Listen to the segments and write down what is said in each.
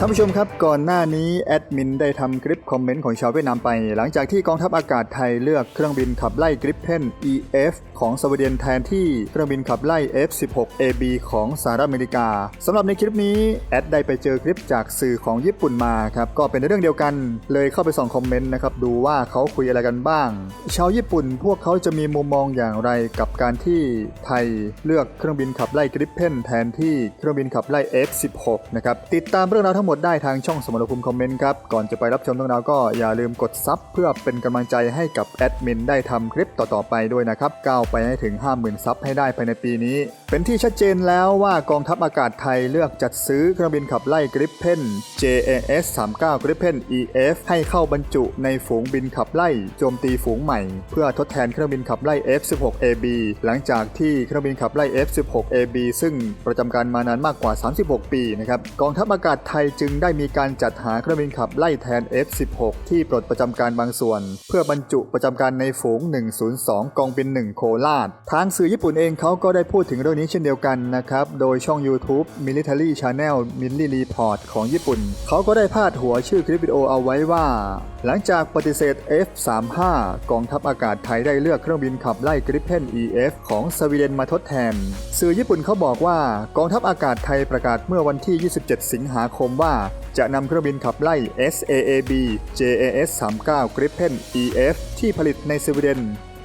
ท่านผู้ชมครับก่อนหน้านี้แอดมินได้ทำคลิปคอมเมนต์ของชาวเวียดนามไป หลังจากที่กองทัพอากาศไทยเลือกเครื่องบินขับไล่กริปเพน EF ของสวีเดนแทนที่เครื่องบินขับไล่ F16AB ของสหรัฐอเมริกาสำหรับในคลิปนี้แอดได้ไปเจอคลิปจากสื่อของญี่ปุ่นมาครับก็เป็นเรื่องเดียวกัน เลยเข้าไปส่องคอมเมนต์นะครับดูว่าเขาคุยอะไรกันบ้าง ชาวญี่ปุ่นพวกเขาจะมีมุมมองอย่างไรกับการที่ไทยเลือกเครื่องบินขับไล่กริปเพนแทนที่เครื่องบินขับไล่ F16 นะครับติดตามเรื่องราวทั้งหมดได้ทางช่องสมรภูมิคอมเมนต์ครับ ก่อนจะไปรับชมเรื่องราวก็อย่าลืมกดซับเพื่อเป็นกำลังใจให้กับแอดมินได้ทำคลิปต่อๆไปด้วยนะครับ ก้าวไปให้ถึง 50,000 ซับให้ได้ภายในปีนี้ เป็นที่ชัดเจนแล้วว่ากองทัพอากาศไทยเลือกจัดซื้อเครื่องบินขับไล่กริปเพน JAS 39 Gripen EF ให้เข้าบรรจุในฝูงบินขับไล่โจมตีฝูงใหม่ เพื่อทดแทนเครื่องบินขับไล่ F16AB หลังจากที่เครื่องบินขับไล่ F16AB ซึ่งประจำการมานานมากกว่า 36 ปีนะครับกองทัพอากาศไทยจึงได้มีการจัดหาเครื่องบินขับไล่แทน F16 ที่ปลดประจำการบางส่วน เพื่อบรรจุประจำการในฝูง 102 กองบิน 1 โคราช ทางสื่อญี่ปุ่นเองเขาก็ได้พูดถึงเรื่องนี้เช่นเดียวกันนะครับ โดยช่อง YouTube Military Channel Milli Report ของญี่ปุ่น เขาก็ได้พาดหัวชื่อคลิปวิดีโอเอาไว้ว่าหลังจากปฏิเสธ F35 กองทัพอากาศไทยได้เลือกเครื่องบินขับไล่กริปเพน EF ของสวีเดนมาทดแทน สื่อญี่ปุ่นเขาบอกว่ากองทัพอากาศไทยประกาศเมื่อวันที่ 27 สิงหาคมว่า จะนำเครื่องบินขับไล่ SAAB JAS 39 Gripen EF ที่ผลิตในสวีเดน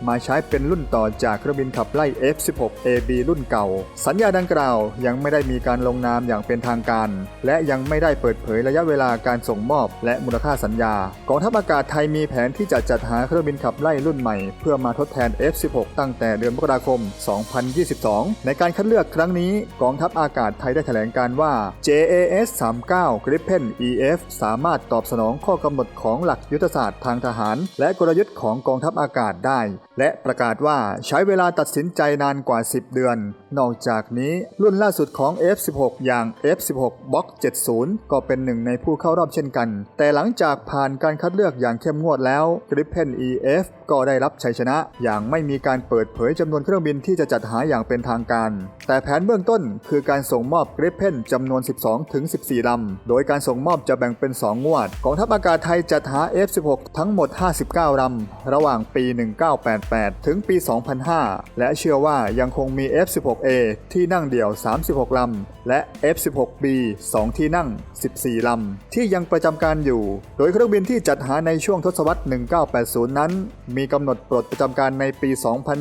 มาใช้เป็นรุ่นต่อจากเครื่องบินขับไล่ F16AB รุ่นเก่า สัญญาดังกล่าวยังไม่ได้มีการลงนามอย่างเป็นทางการ และยังไม่ได้เปิดเผยระยะเวลาการส่งมอบ และมูลค่าสัญญากองทัพอากาศไทยมีแผนที่จะจัดหาเครื่องบินขับไล่รุ่นใหม่ เพื่อมาทดแทน F16 ตั้งแต่เดือนมกราคม 2022 ในการคัดเลือกครั้งนี้กองทัพอากาศไทยได้แถลงการว่า JAS 39 Gripen EF สามารถตอบสนองข้อกำหนดของหลักยุทธศาสตร์ทางทหาร และกลยุทธ์ของกองทัพอากาศได้และประกาศว่าใช้เวลาตัดสินใจนานกว่า 10 เดือน นอกจากนี้รุ่นล่าสุดของ F16 อย่าง F16 Block 70 ก็เป็นหนึ่งในผู้เข้ารอบเช่นกัน แต่หลังจากผ่านการคัดเลือกอย่างเข้มงวดแล้ว Gripen EF ก็ได้รับชัยชนะ อย่างไม่มีการเปิดเผยจำนวนเครื่องบินที่จะจัดหาอย่างเป็นทางการ แต่แผนเบื้องต้นคือการส่งมอบ Gripen จำนวน 12 ถึง 14 ลำ โดยการส่งมอบจะแบ่งเป็น 2 งวด กองทัพอากาศไทยจัดหา F16 ทั้งหมด 59 ลำ ระหว่างปี 1988ถึงปี 2005 และเชื่อว่ายังคงมี F16A ที่นั่งเดี่ยว 36 ลำ และ F16B 2 ที่นั่ง 14 ลำ ที่ยังประจำการอยู่ โดยเครื่องบินที่จัดหาในช่วงทศวรรษ 1980 นั้น มีกำหนดปลดประจำการในปี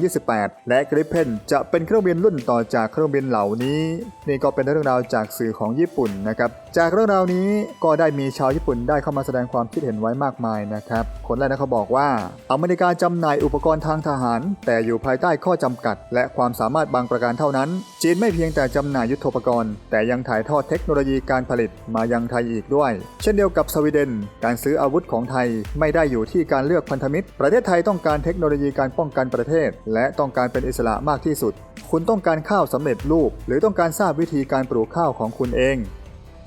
2028 และ Gripen จะเป็นเครื่องบินรุ่นต่อจากเครื่องบินเหล่านี้ นี่ก็เป็นเรื่องราวจากสื่อของญี่ปุ่นนะครับ จากเรื่องราวนี้ก็ได้มีชาวญี่ปุ่นได้เข้ามาแสดงความคิดเห็นไว้มากมายนะครับ คนแรกนะเขาบอกว่า อเมริกาจำหน่ายอุปกรณ์ทางทหาร แต่อยู่ภายใต้ข้อจำกัด และความสามารถบางประการเท่านั้น จีนไม่เพียงแต่จำหน่ายยุทโธปกรณ์ แต่ยังถ่ายทอดเทคโนโลยีการผลิตมายังไทยอีกด้วย เช่นเดียวกับสวีเดน การซื้ออาวุธของไทยไม่ได้อยู่ที่การเลือกพันธมิตร ประเทศไทยต้องการเทคโนโลยีการป้องกันประเทศ และต้องการเป็นอิสระมากที่สุด คุณต้องการข้าวสำเร็จรูป หรือต้องการทราบวิธีการปลูกข้าวของคุณเอง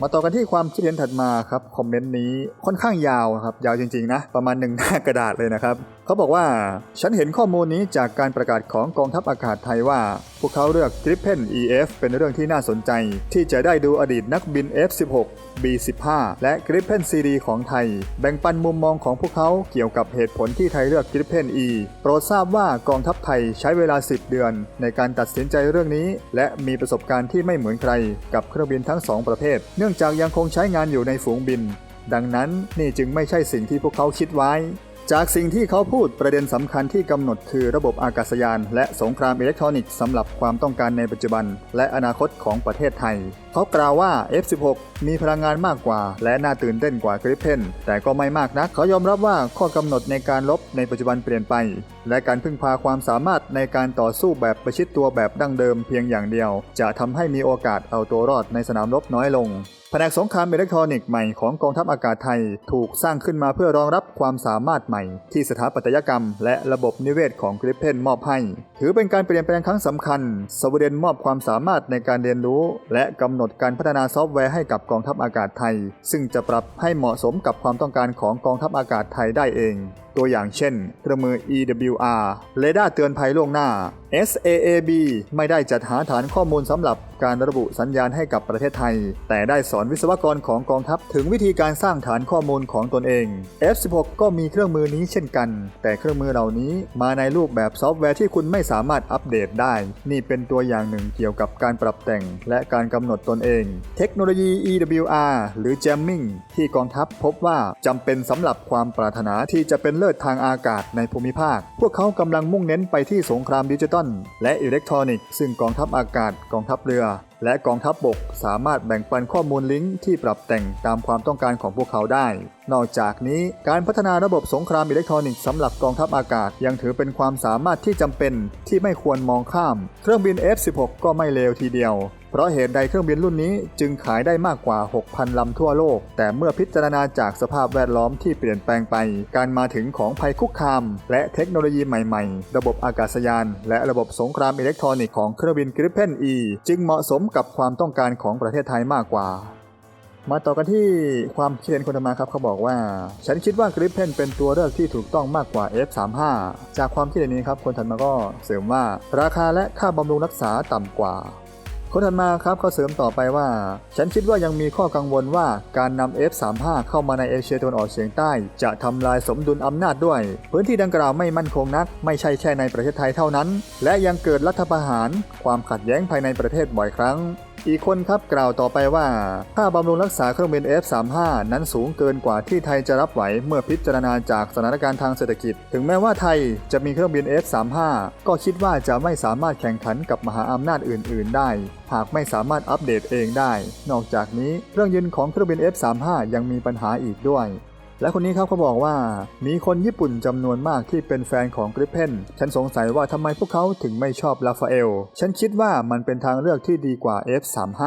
มาต่อกันที่ความคิดเห็นถัดมาครับ คอมเมนต์นี้ค่อนข้างยาวครับ ยาวจริงๆนะ ประมาณหนึ่งหน้ากระดาษเลยนะครับ เขาบอกว่า ฉันเห็นข้อมูลนี้จากการประกาศของกองทัพอากาศไทยว่า พวกเขาเลือก Gripen EF เป็นเรื่องที่น่าสนใจ ที่จะได้ดูอดีตนักบิน F16 B15 และ Gripen CD ของไทย แบ่งปันมุมมองของพวกเขาเกี่ยวกับเหตุผลที่ไทยเลือก Gripen E โปรดทราบว่ากองทัพไทยใช้เวลา 10 เดือน ในการตัดสินใจเรื่องนี้ และมีประสบการณ์ที่ไม่เหมือนใคร กับเครื่องบินทั้งสองประเภท เนื่องจากยังคงใช้งานอยู่ในฝูงบิน ดังนั้นนี่จึงไม่ใช่สิ่งที่พวกเขาคิดไว้ จากสิ่งที่เขาพูดประเด็นสำคัญที่กำหนดคือระบบอากาศยาน และสงครามอิเล็กทรอนิกส์สำหรับความต้องการในปัจจุบัน และอนาคตของประเทศไทย เขากล่าวว่า F16 มีพลังงานมากกว่า และน่าตื่นเต้นกว่า Gripen แต่ก็ไม่มากนัก เขายอมรับว่าข้อกำหนดในการลบในปัจจุบันเปลี่ยนไป และการพึ่งพาความสามารถในการต่อสู้แบบประชิดตัวแบบดั้งเดิมเพียงอย่างเดียว จะทำให้มีโอกาสเอาตัวรอดในสนามรบน้อยลงแผนกสงครามอิเล็กทรอนิกส์ใหม่ของกองทัพอากาศไทย ถูกสร้างขึ้นมาเพื่อรองรับความสามารถใหม่ ที่สถาปัตยกรรม และระบบนิเวศของกริปเพนมอบให้ ถือเป็นการเปลี่ยนแปลงครั้งสำคัญ สวีเดนมอบความสามารถในการเรียนรู้ และกำหนดการพัฒนาซอฟต์แวร์ให้กับกองทัพอากาศไทย ซึ่งจะปรับให้เหมาะสมกับความต้องการของกองทัพอากาศไทยได้เอง ตัวอย่างเช่น เครื่องมือ EWR เรดาร์เตือนภัยล่วงหน้า SAAB ไม่ได้จัดหาฐานข้อมูลสำหรับการระบุสัญญาณให้กับประเทศไทย แต่ได้สอนวิศวกรของกองทัพถึงวิธีการสร้างฐานข้อมูลของตนเอง F16 ก็มีเครื่องมือนี้เช่นกัน แต่เครื่องมือเหล่านี้มาในรูปแบบซอฟต์แวร์ที่คุณไม่สามารถอัปเดตได้ นี่เป็นตัวอย่างหนึ่งเกี่ยวกับการปรับแต่ง และการกำหนดตนเอง เทคโนโลยี EWR หรือ Jamming ที่กองทัพพบว่าจำเป็นสำหรับความปรารถนาที่จะเป็นเลิศทางอากาศในภูมิภาค พวกเขากำลังมุ่งเน้นไปที่สงครามดิจิตอลและอิเล็กทรอนิกส์ซึ่งกองทัพอากาศกองทัพเรือ และกองทัพบบกสามารถแบ่งปันข้อมูลลิงก์ที่ปรับแต่งตามความต้องการของพวกเขาได้ นอกจากนี้การพัฒนาระบบสงครามอิเล็กทรอนิกส์สำหรับกองทัพอากาศยังถือเป็นความสามารถที่จำเป็นที่ไม่ควรมองข้าม เครื่องบิน F16 ก็ไม่เลวทีเดียว เพราะเหตุใดเครื่องบินรุ่นนี้จึงขายได้มากกว่า 6,000 ลำทั่วโลก แต่เมื่อพิจารณาจากสภาพแวดล้อมที่เปลี่ยนแปลงไป การมาถึงของภัยคุกคาม และเทคโนโลยีใหม่ๆ ระบบอากาศยาน และระบบสงครามอิเล็กทรอนิกส์ของเครื่องบิน Gripen E จึงเหมาะสมกับความต้องการของประเทศไทยมากกว่ามาต่อกันที่ความคิดเห็นคนธรรมาครับเขาบอกว่า ฉันคิดว่ากริปเพนเป็นตัวเลือกที่ถูกต้องมากกว่า F35 จากความคิดเห็นนี้ครับคนถัดมาก็เสริมว่า ราคาและค่าบำรุงรักษาต่ำกว่า คนถัดมาครับเขาเสริมต่อไปว่า ฉันคิดว่ายังมีข้อกังวลว่าการนำ F35 เข้ามาในเอเชียตะวันออกเฉียงใต้ จะทำลายสมดุลอำนาจด้วย พื้นที่ดังกล่าวไม่มั่นคงนัก ไม่ใช่แค่ในประเทศไทยเท่านั้น และยังเกิดรัฐประหาร ความขัดแย้งภายในประเทศบ่อยครั้ง อีกคนครับกล่าวต่อไปว่าค่าบำรุงรักษาเครื่องบิน F35 นั้นสูงเกินกว่าที่ไทยจะรับไหวเมื่อพิจารณาจากสถานการณ์ทางเศรษฐกิจ ถึงแม้ว่าไทยจะมีเครื่องบิน F35 ก็คิดว่าจะไม่สามารถแข่งขันกับมหาอำนาจอื่น ๆ ได้ หากไม่สามารถอัปเดตเองได้ นอกจากนี้เครื่องยนต์ของเครื่องบิน F35 ยังมีปัญหาอีกด้วย และคนนี้ครับเขาบอกว่ามีคนญี่ปุ่นจำนวนมากที่เป็นแฟนของกริเพนฉันสงสัยว่าทำไมพวกเขาถึงไม่ชอบลาฟาเอล ฉันคิดว่ามันเป็นทางเลือกที่ดีกว่า F35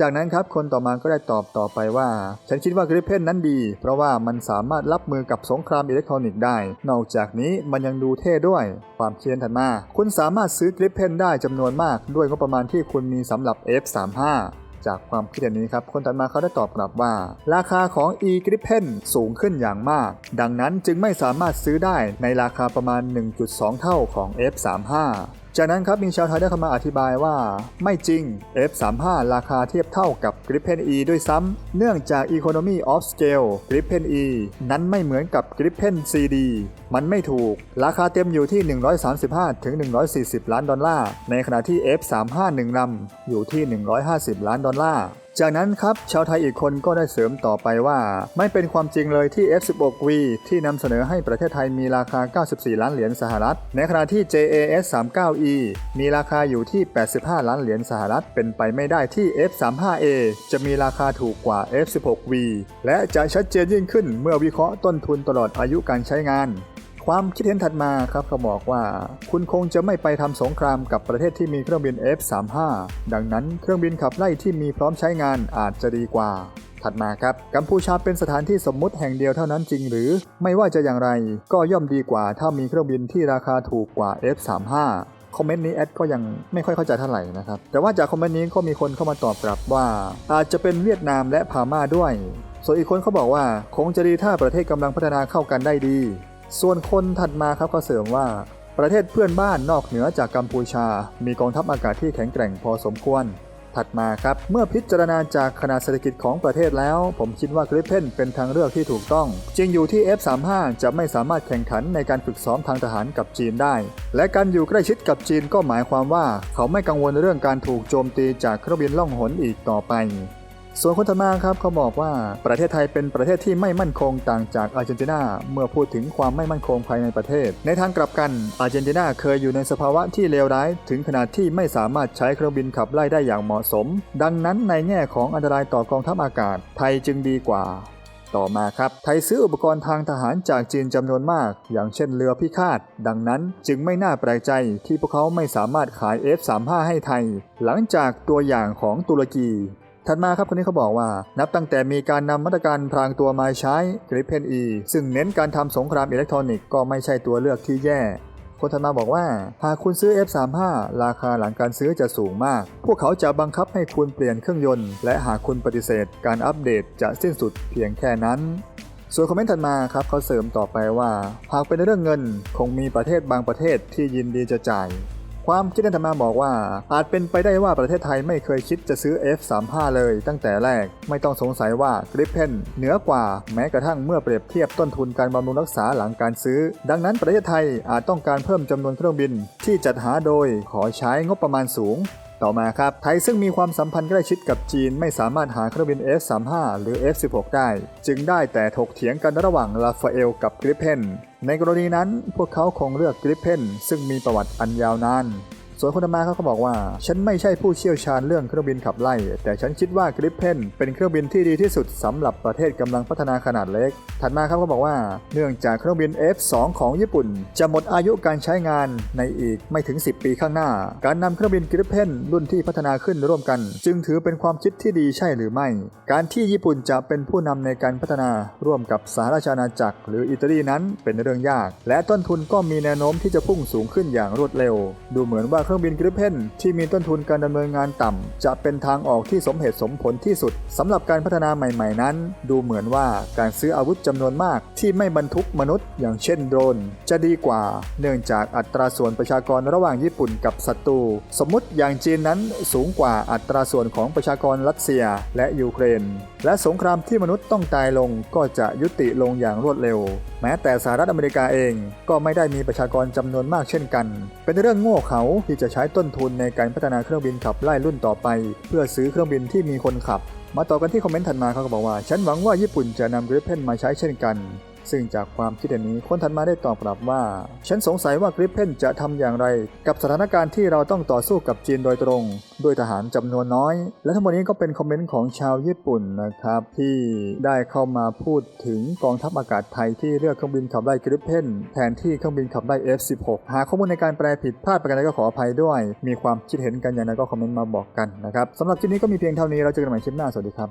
จากนั้นครับคนต่อมาก็ได้ตอบต่อไปว่า ฉันคิดว่ากริเพนนั้นดี เพราะว่ามันสามารถรับมือกับสงครามอิเล็กทรอนิกส์ได้ นอกจากนี้มันยังดูเท่ด้วย ความเคียนถัดมา คุณสามารถซื้อกริเพนได้จำนวนมากด้วยงบประมาณที่คุณมีสำหรับ F35 จากความคิดเห็นนี้ครับ คนถัดมาเขาได้ตอบกลับว่า ราคาของ e g r i p e n สูงขึ้นอย่างมาก ดังนั้นจึงไม่สามารถซื้อได้ในราคาประมาณ 1.2 เท่าของ F35 จากนั้นครับมีชาวไทยได้เข้ามาอธิบายว่า ไม่จริง F35 ราคาเทียบเท่ากับ Gripen E ด้วยซ้ำเนื่องจาก Economy of Scale Gripen E นั้นไม่เหมือนกับ Gripen CD มันไม่ถูก ราคาเต็มอยู่ที่ 135 ถึง 140 ล้านดอลลาร์ ในขณะที่ F35 1 ลำอยู่ที่ 150 ล้านดอลลาร์ จากนั้นครับชาวไทยอีกคนก็ได้เสริมต่อไปว่า ไม่เป็นความจริงเลยที่ F16V ที่นำเสนอให้ประเทศไทยมีราคา 94 ล้านเหรียญสหรัฐ ในขณะที่ JAS 39E มีราคาอยู่ที่ 85 ล้านเหรียญสหรัฐ เป็นไปไม่ได้ที่ F35A จะมีราคาถูกกว่า F16V และจะชัดเจนยิ่งขึ้นเมื่อวิเคราะห์ต้นทุนตลอดอายุการใช้งาน ความคิดเห็นถัดมาครับเขาบอกว่า คุณคงจะไม่ไปทำสงครามกับประเทศที่มีเครื่องบิน F35 ดังนั้นเครื่องบินขับไล่ที่มีพร้อมใช้งานอาจจะดีกว่าถัดมาครับ กัมพูชาเป็นสถานที่สมมุติแห่งเดียวเท่านั้นจริงหรือ ไม่ว่าจะอย่างไร ก็ย่อมดีกว่าถ้ามีเครื่องบินที่ราคาถูกกว่า F35 คอมเมนต์นี้แอดก็ยังไม่ค่อยเข้าใจเท่าไหร่นะครับ แต่ว่าจากคอมเมนต์นี้ก็มีคนเข้ามาตอบกลับว่า อาจจะเป็นเวียดนามและพม่าด้วย ส่วนอีกคนเขาบอกว่า คงจะดีถ้าประเทศกำลังพัฒนาเข้ากันได้ดี ส่วนคนถัดมาครับก็เสริมว่า ประเทศเพื่อนบ้านนอกเหนือจากกัมพูชา มีกองทัพอากาศที่แข็งแกร่งพอสมควร ถัดมาครับ เมื่อพิจารณาจากขนาดเศรษฐกิจของประเทศแล้ว ผมคิดว่ากริปเพนเป็นทางเลือกที่ถูกต้อง จริงอยู่ที่ F35 จะไม่สามารถแข่งขันในการฝึกซ้อมทางทหารกับจีนได้ และการอยู่ใกล้ชิดกับจีนก็หมายความว่า เขาไม่กังวลเรื่องการถูกโจมตีจากเครื่องบินล่องหนอีกต่อไป ส่วนคนถัดมาครับเขาบอกว่าประเทศไทยเป็นประเทศที่ไม่มั่นคงต่างจากอาร์เจนตินาเมื่อพูดถึงความไม่มั่นคงภายในประเทศ ในทางกลับกันอาร์เจนตินาเคยอยู่ในสภาวะที่เลวร้ายถึงขนาดที่ไม่สามารถใช้เครื่องบินขับไล่ได้อย่างเหมาะสม ดังนั้นในแง่ของอันตรายต่อกองทัพอากาศ ไทยจึงดีกว่าต่อมาครับไทยซื้ออุปกรณ์ทางทหารจากจีนจำนวนมาก อย่างเช่นเรือพิฆาต ดังนั้นจึงไม่น่าแปลกใจที่พวกเขาไม่สามารถขาย F35 ให้ไทย หลังจากตัวอย่างของตุรกี ถัดมาครับคนนี้เขาบอกว่า นับตั้งแต่มีการนำมาตรการพรางตัวมาใช้ Gripen E ซึ่งเน้นการทำสงครามอิเล็กทรอนิกส์ก็ไม่ใช่ตัวเลือกที่แย่คนถัดมาบอกว่า หากคุณซื้อ F35 ราคาหลังการซื้อจะสูงมาก พวกเขาจะบังคับให้คุณเปลี่ยนเครื่องยนต์ และหากคุณปฏิเสธ การอัปเดตจะสิ้นสุดเพียงแค่นั้นส่วนคอมเมนต์ถัดมาครับเขาเสริมต่อไปว่า หากเป็นเรื่องเงิน คงมีประเทศบางประเทศที่ยินดีจะจ่าย ความคิดนั้นถัดมาบอกว่า อาจเป็นไปได้ว่าประเทศไทยไม่เคยคิดจะซื้อ F35 เลยตั้งแต่แรก ไม่ต้องสงสัยว่ากริปเพนเหนือกว่าแม้กระทั่งเมื่อเปรียบเทียบต้นทุนการบำรุงรักษาหลังการซื้อ ดังนั้นประเทศไทยอาจต้องการเพิ่มจำนวนเครื่องบิน ที่จัดหาโดยขอใช้งบประมาณสูง ต่อมาครับ ไทยซึ่งมีความสัมพันธ์ใกล้ชิดกับจีนไม่สามารถหาเครื่องบิน F35 หรือ F16 ได้ จึงได้แต่ถกเถียงกันระหว่างลาฟาเอลกับกริเพนในกรณีนั้นพวกเขาคงเลือกกริเพนซึ่งมีประวัติอันยาวนาน ส่วนคนธรรมาเขาก็บอกว่า ฉันไม่ใช่ผู้เชี่ยวชาญเรื่องเครื่องบินขับไล่ แต่ฉันคิดว่ากริปเพนเป็นเครื่องบินที่ดีที่สุดสำหรับประเทศกำลังพัฒนาขนาดเล็ก ถัดมาครับก็บอกว่า เนื่องจากเครื่องบิน F2 ของญี่ปุ่น จะหมดอายุการใช้งานในอีกไม่ถึง 10 ปีข้างหน้า การนำเครื่องบินกริปเพนรุ่นที่พัฒนาขึ้นร่วมกัน จึงถือเป็นความคิดที่ดีใช่หรือไม่ การที่ญี่ปุ่นจะเป็นผู้นำในการพัฒนาร่วมกับสหราชอาณาจักร หรืออิตาลีนั้นเป็นเรื่องยาก และต้นทุนก็มีแนวโน้มที่จะพุ่งสูงขึ้นอย่างรวดเร็ว ดูเหมือนว่าเครื่องบินกริปเพนที่มีต้นทุนการดำเนินงานต่ำ จะเป็นทางออกที่สมเหตุสมผลที่สุดสำหรับการพัฒนาใหม่ๆนั้น ดูเหมือนว่าการซื้ออาวุธจำนวนมากที่ไม่บรรทุกมนุษย์ อย่างเช่นโดรน จะดีกว่า เนื่องจากอัตราส่วนประชากรระหว่างญี่ปุ่นกับศัตรูสมมุติอย่างจีนนั้นสูงกว่าอัตราส่วนของประชากรรัสเซียและยูเครน และสงครามที่มนุษย์ต้องตายลงก็จะยุติลงอย่างรวดเร็วแม้แต่สหรัฐอเมริกาเองก็ไม่ได้มีประชากรจำนวนมากเช่นกัน เป็นเรื่องโง่เขาที่จะใช้ต้นทุนในการพัฒนาเครื่องบินขับไล่รุ่นต่อไป เพื่อซื้อเครื่องบินที่มีคนขับ มาต่อกันที่คอมเมนต์ถัดมาเขาก็บอกว่า ฉันหวังว่าญี่ปุ่นจะนำกริปเพนมาใช้เช่นกัน ซึ่งจากความคิดเห็นนี้คนถัดมาได้ตอบกลับว่า ฉันสงสัยว่ากริปเพนจะทำอย่างไร กับสถานการณ์ที่เราต้องต่อสู้กับจีนโดยตรงด้วยทหารจำนวนน้อย และทั้งหมดนี้ก็เป็นคอมเมนต์ของชาวญี่ปุ่นนะครับที่ได้เข้ามาพูดถึงกองทัพอากาศไทยที่เลือกเครื่องบินขับไล่กริปเพนแทนที่เครื่องบินขับไล่ F16 หาข้อมูลในการแปลผิดพลาดประการใดก็ขออภัยด้วย มีความคิดเห็นกันอย่างไรก็คอมเมนต์มาบอกกันนะครับสำหรับคลิปนี้ก็มีเพียงเท่านี้เราเจอกันใหม่คลิปหน้าสวัสดีครับ